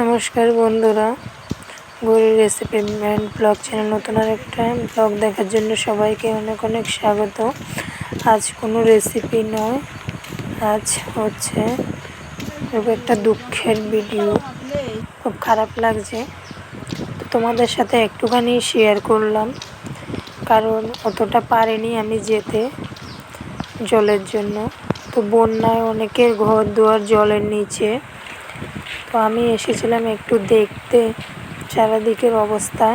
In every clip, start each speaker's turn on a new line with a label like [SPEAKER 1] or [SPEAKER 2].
[SPEAKER 1] নমস্কার বন্ধুরা। গরুর রেসিপি অ্যান্ড ব্লগ চ্যানেল নতুন আর একটা ব্লগ দেখার জন্য সবাইকে অনেক অনেক স্বাগত। আজ কোনো রেসিপি নয়, আজ হচ্ছে খুব একটা দুঃখের ভিডিও খুব খারাপ লাগছে। তোমাদের সাথে একটুখানি শেয়ার করলাম, কারণ অতটা পারেনি আমি যেতে জলের জন্য। তো বন্যায় অনেকের ঘর দুয়ার জলের নিচে তো আমি এসেছিলাম একটু দেখতে চারিদিকের অবস্থা।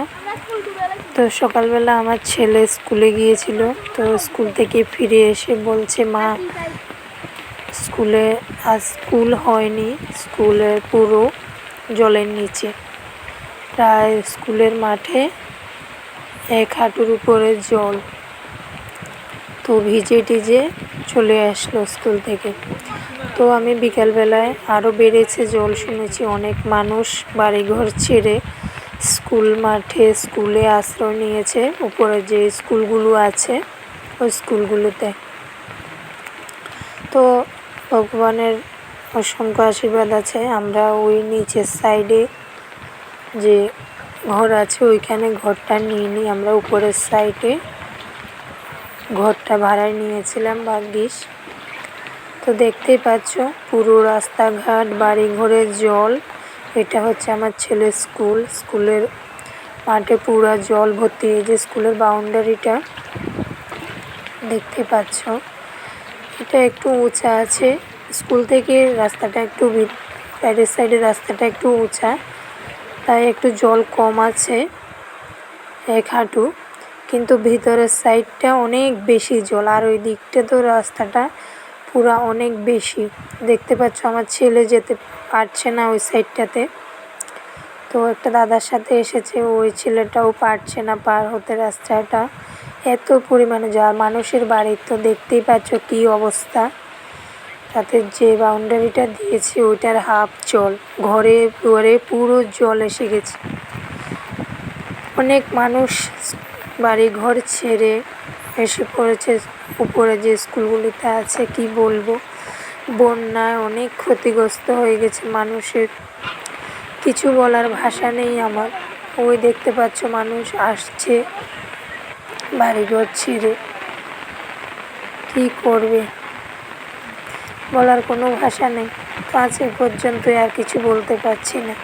[SPEAKER 1] তো সকালবেলা আমার ছেলে স্কুলে গিয়েছিল, তো স্কুল থেকে ফিরে এসে বলছে, মা, স্কুলে আজ স্কুল হয়নি স্কুলের পুরো জলের নিচে। প্রায় স্কুলের মাঠে এক হাঁটুর উপরে জল। তো ভিজে টিজে চলে আসলো স্কুল থেকে। তো আমি বিকালবেলায় আরও বেড়েছে জল শুনেছি, অনেক মানুষ বাড়িঘর ছেড়ে স্কুল মাঠে স্কুলে আশ্রয় নিয়েছে, উপরে যে স্কুলগুলো আছে ওই স্কুলগুলোতে। তো ভগবানের অসংখ্য আশীর্বাদ আছে, আমরা ওই নিচের সাইডে যে ঘর আছে ওইখানে ঘরটা নিয়ে নিই, আমরা উপরের সাইডে ঘরটা ভাড়ায় নিয়েছিলাম ভাগ্যিস। তো দেখতেই পাচ্ছ, পুরো রাস্তাঘাট বাড়ি ঘরের জল। এটা হচ্ছে আমার ছেলের স্কুল। স্কুলের মাঠে পুরা জল ভর্তি, এই যে স্কুলের বাউন্ডারিটা, দেখতে পাচ্ছ। এটা একটু উঁচা আছে। স্কুল থেকে রাস্তাটা একটু বাইরের সাইডে রাস্তাটা একটু উঁচা। তাই একটু জল কম আছে। এক হাঁটু। কিন্তু ভিতরের সাইডটা অনেক বেশি জল, আর ওই দিকটা তো রাস্তাটা পুরা অনেক বেশি। দেখতে পাচ্ছ, আমার ছেলে যেতে পারছে না ওই সাইডটাতে। তো একটা দাদার সাথে এসেছে, ওই ছেলেটাও পারছে না পার হতে রাস্তাটা। এত পরিমাণে যা মানুষের বাড়ির তো দেখতেই পাচ্ছ কী অবস্থা। তাতে যে বাউন্ডারিটা দিয়েছে, ওইটার হাফ জল। ঘরে দুয়ারে পুরো জল এসে গেছে। অনেক মানুষ বাড়ি ঘর ছেড়ে এসে পড়েছে। উপরে যে স্কুলগুলিতে আছে, কি বলব? বন্যায় অনেক ক্ষতিগ্রস্ত হয়ে গেছে মানুষের। কিছু বলার ভাষা নেই আমার। ওই দেখতে পাচ্ছ মানুষ আসছে বাড়িঘর ছেড়ে। কী করবে? বলার কোনো ভাষা নেই। তো পর্যন্ত আর কিছু বলতে পারছি না।